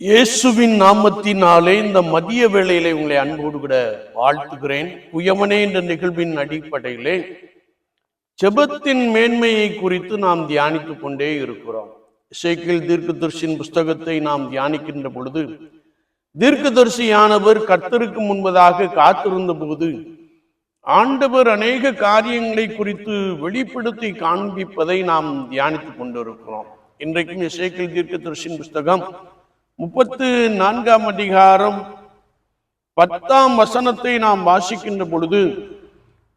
இயேசுவின் நாமத்தினாலே இந்த மதிய வேளையிலே உங்களை அன்போடு கூட வாழ்த்துகிறேன். குயவனே என்ற நிகழ்வின் அடிப்படையிலே ஜெபத்தின் மேன்மையை குறித்து நாம் தியானித்துக் கொண்டே இருக்கிறோம். இசைக்கில் தீர்க்கதர்சியின் புஸ்தகத்தை நாம் தியானிக்கின்ற பொழுது தீர்க்கதர்சியானவர் கர்த்தருக்கு முன்பதாக காத்திருந்த போது ஆண்டவர் அநேக காரியங்களை குறித்து வெளிப்படுத்தி காண்பிப்பதை நாம் தியானித்துக் கொண்டிருக்கிறோம். இன்றைக்கும் இசைக்கில் தீர்க்கதரிசியின் புஸ்தகம் முப்பத்து நான்காம் அதிகாரம் பத்தாம் வசனத்தை நாம் வாசிக்கின்ற பொழுது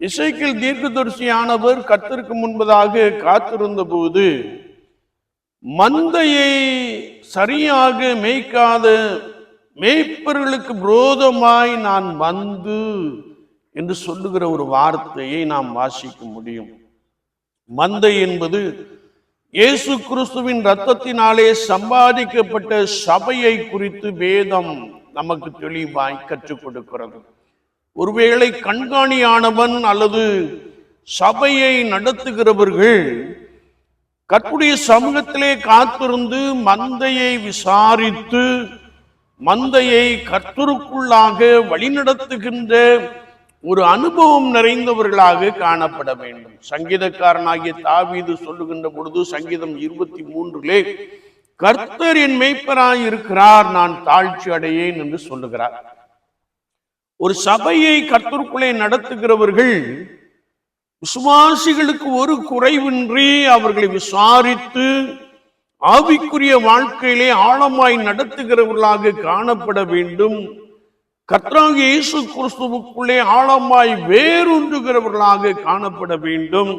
இசைக்கில் தீர்க்கதரிசியானவர் கத்திற்கு முன்பதாக காத்திருந்த போது மந்தையை சரியாக மேய்க்காத மேய்ப்பர்களுக்கு புரோதமாய் நான் வந்து என்று சொல்லுகிற ஒரு வார்த்தையை நாம் வாசிக்க முடியும். மந்தை என்பது இயேசு கிறிஸ்துவின் ரத்தத்தினாலே சம்பாதிக்கப்பட்ட சபையை குறித்து வேதம் நமக்கு தெளிவாய் கற்றுக் கொடுக்கிறது. ஒருவேளை கண்காணியானவன் அல்லது சபையை நடத்துகிறவர்கள் கற்புடைய சமூகத்திலே காத்திருந்து மந்தையை விசாரித்து மந்தையை கர்த்தருக்குள்ளாக வழிநடத்துகின்ற ஒரு அனுபவம் நிறைந்தவர்களாக காணப்பட வேண்டும். சங்கீதக்காரனாகிய தாவீது சொல்லுகின்ற பொழுது சங்கீதம் இருபத்தி மூன்றிலே கர்த்தர் என் மெய்ப்பராய் இருக்கிறார் நான் தாழ்ச்சி அடையேன் என்று சொல்லுகிறார். ஒரு சபையை கர்த்தருக்குள்ளே நடத்துகிறவர்கள் விசுவாசிகளுக்கு ஒரு குறைவின்றி அவர்களை விசாரித்து ஆவிக்குரிய வாழ்க்கையிலே ஆழமாய் நடத்துகிறவர்களாக காணப்பட வேண்டும். கர்த்தராக இயேசு கிறிஸ்துவுக்குள்ளே ஆழமாய் வேரூன்றுகிறவர்களாக காணப்பட வேண்டும்.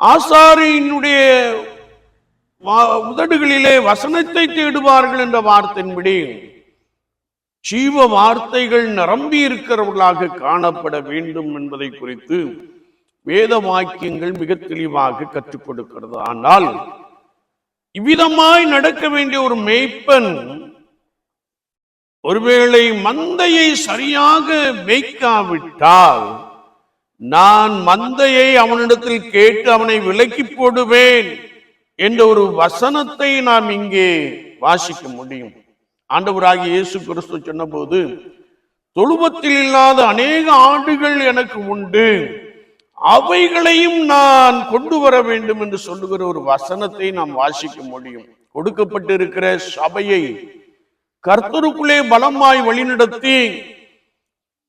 ஆசாரியினுடைய உதடுகளிலே வசனத்தை தேடுவார்கள் என்ற வார்த்தையின்படி ஜீவ வார்த்தைகள் நிரம்பி இருக்கிறவர்களாக காணப்பட வேண்டும் என்பதை குறித்து வேத வாக்கியங்கள் மிக தெளிவாக கற்றுக் கொடுக்கிறது. ஆனால் இவ்விதமாய் நடக்க வேண்டிய ஒரு மேய்ப்பன் ஒருவேளை மந்தையை சரியாக மேய்க்காவிட்டால் நான் மந்தையை அவனிடத்தில் கேட்டு அவனை விலக்கி போடுவேன் என்ற ஒரு வசனத்தை நாம் இங்கே வாசிக்க முடியும். ஆண்டவராகி இயேசு கிறிஸ்து சொன்னபோது தொழுவத்தில் இல்லாத அநேக ஆண்டுகள் எனக்கு உண்டு அவைகளையும் நான் கொண்டு வர வேண்டும் என்று சொல்லுகிற ஒரு வசனத்தை நாம் வாசிக்க முடியும். கொடுக்கப்பட்டிருக்கிற சபையை கர்த்தருக்குள்ளே பலமாய் வழிநடத்தி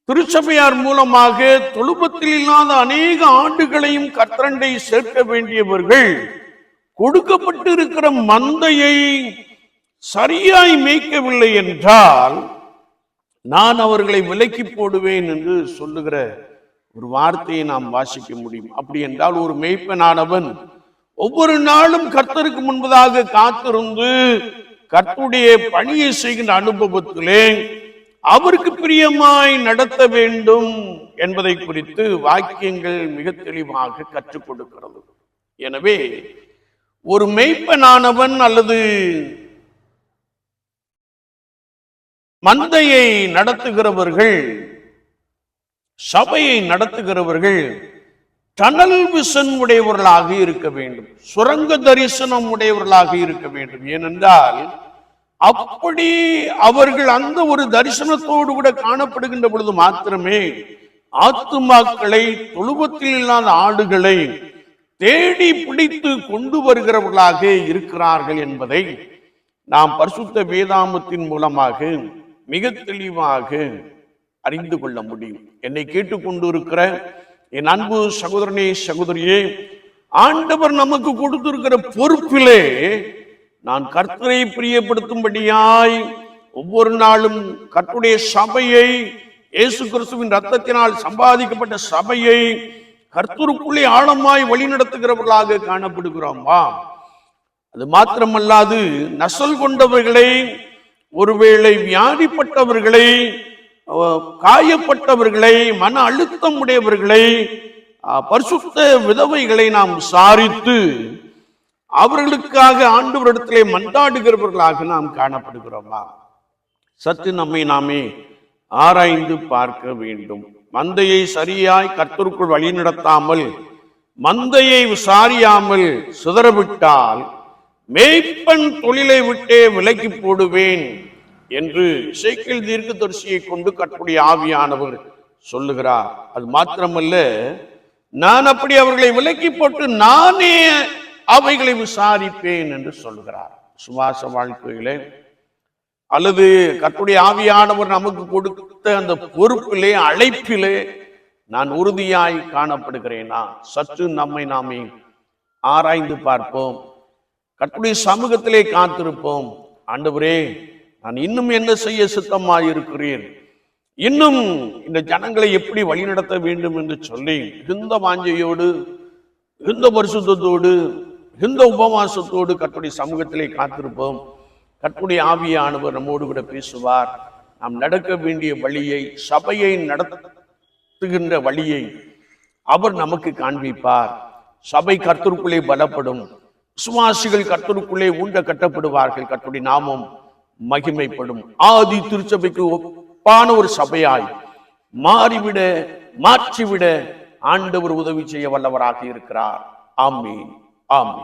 திருச்சபையார் மூலமாக தொழுபத்தில் இல்லாத அநேக ஆண்டுகளையும் கத்திரண்டை சேர்க்க வேண்டியவர்கள் கொடுக்கப்பட்டு இருக்கிற மந்தையை சரியாய் மேய்க்கவில்லை என்றால் நான் அவர்களை விலக்கி போடுவேன் என்று சொல்லுகிற ஒரு வார்த்தையை நாம் வாசிக்க முடியும். அப்படி என்றால் ஒரு மேய்ப்பனானவன் ஒவ்வொரு நாளும் கர்த்தருக்கு முன்பதாக காத்திருந்து கர்த்தருடைய பணியை செய்கின்ற அனுபவத்திலே அவருக்கு பிரியமாய் நடத்த வேண்டும் என்பதை குறித்து வாக்கியங்கள் மிக தெளிவாக கற்றுக் கொடுக்கிறது. எனவே ஒரு மெய்ப்பனானவன் அல்லது மந்தையை நடத்துகிறவர்கள் சபையை நடத்துகிறவர்கள் டனல் விஷன் உடையவர்களாக இருக்க வேண்டும். சுரங்க தரிசனம் உடையவர்களாக இருக்க வேண்டும். ஏனென்றால் அப்படி அவர்கள் அந்த ஒரு தரிசனத்தோடு கூட காணப்படுகின்ற பொழுது மாத்திரமே ஆத்துமாக்களை தொழுவத்தில் இல்லாத ஆடுகளை தேடி பிடித்து கொண்டு வருகிறவர்களாக இருக்கிறார்கள் என்பதை நாம் பரிசுத்த வேதாமத்தின் மூலமாக மிக தெளிவாக அறிந்து கொள்ள முடியும். என்னை கேட்டுக்கொண்டு இருக்கிற என் அன்பு சகோதரனே சகோதரியே ஆண்டவர் நமக்கு கொடுத்திருக்கிற பொறுப்பிலே நான் கர்த்தரை பிரியப்படுத்தும்படியாய் ஒவ்வொரு நாளும் கர்த்துடைய சபையை இயேசு கிறிஸ்துவின் ரத்தத்தினால் சம்பாதிக்கப்பட்ட சபையை கர்த்தருக்குள்ளே ஆழமாய் வழிநடத்துகிறவர்களாக காணப்படுகிறோம். வா. அது மாத்திரமல்லாது நசல் கொண்டவர்களை ஒருவேளை வியாதிப்பட்டவர்களை காயப்பட்டவர்களை மன அழுத்தம் உடையவர்களை பரிசுத்த விதவைகளை நாம் விசாரித்து அவர்களுக்காக ஆண்டவரிடத்திலே மன்றாடுகிறவர்களாக நாம் காணப்படுகிறோமா? சற்று நம்மை நாமே ஆராய்ந்து பார்க்க வேண்டும். மந்தையை சரியாய் கர்த்தருக்குள் வழிநடத்தாமல் மந்தையை விசாரியாமல் சிதறவிட்டால் மேய்ப்பன் தொழிலை விட்டே விலக்கி போடுவேன். என்று இசைக்கில் தீர்க்கதரிசியை கொண்டு கற்புடைய ஆவியானவர் சொல்லுகிறார். அது மாத்திரமல்ல நான் அப்படி அவர்களை விலக்கி போட்டு நானே அவைகளை விசாரிப்பேன் என்று சொல்லுகிறார். சுவாச வாழ்க்கையிலே அல்லது கர்த்தருடைய ஆவியானவர் நமக்கு கொடுத்த அந்த பொறுப்பிலே அழைப்பிலே நான் உறுதியாய் காணப்படுகிறேனா? சற்று நம்மை நாமே ஆராய்ந்து பார்ப்போம். கர்த்தருடைய சமூகத்திலே காத்திருப்போம். ஆண்டவரே நான் இன்னும் என்ன செய்ய சித்தமாயிருக்கிறேன்? இன்னும் இந்த ஜனங்களை எப்படி வழிநடத்த வேண்டும் என்று சொல்லி மிகுந்த வாஞ்சையோடு மிகுந்த பரிசுத்தோடு மிகுந்த உபவாசத்தோடு கற்றுடைய சமூகத்திலே காத்திருப்போம். கர்த்தருடைய ஆவியானவர் நம்மோடு கூட பேசுவார். நாம் நடக்க வேண்டிய வழியை சபையை நடத்துகின்ற வழியை அவர் நமக்கு காண்பிப்பார். சபை கர்த்தருக்குள்ளே பலப்படும். விசுவாசிகள் கர்த்தருக்குள்ளே ஊண்ட கட்டப்படுவார்கள். கட்டுடைய நாமம் மகிமைப்படும். ஆதி திருச்சபைக்கு ஒப்பான ஒரு சபையாய் மாறிவிட மாற்றிவிட ஆண்டவர் உதவி செய்ய வல்லவராக இருக்கிறார். ஆமீன். ஆமீன்.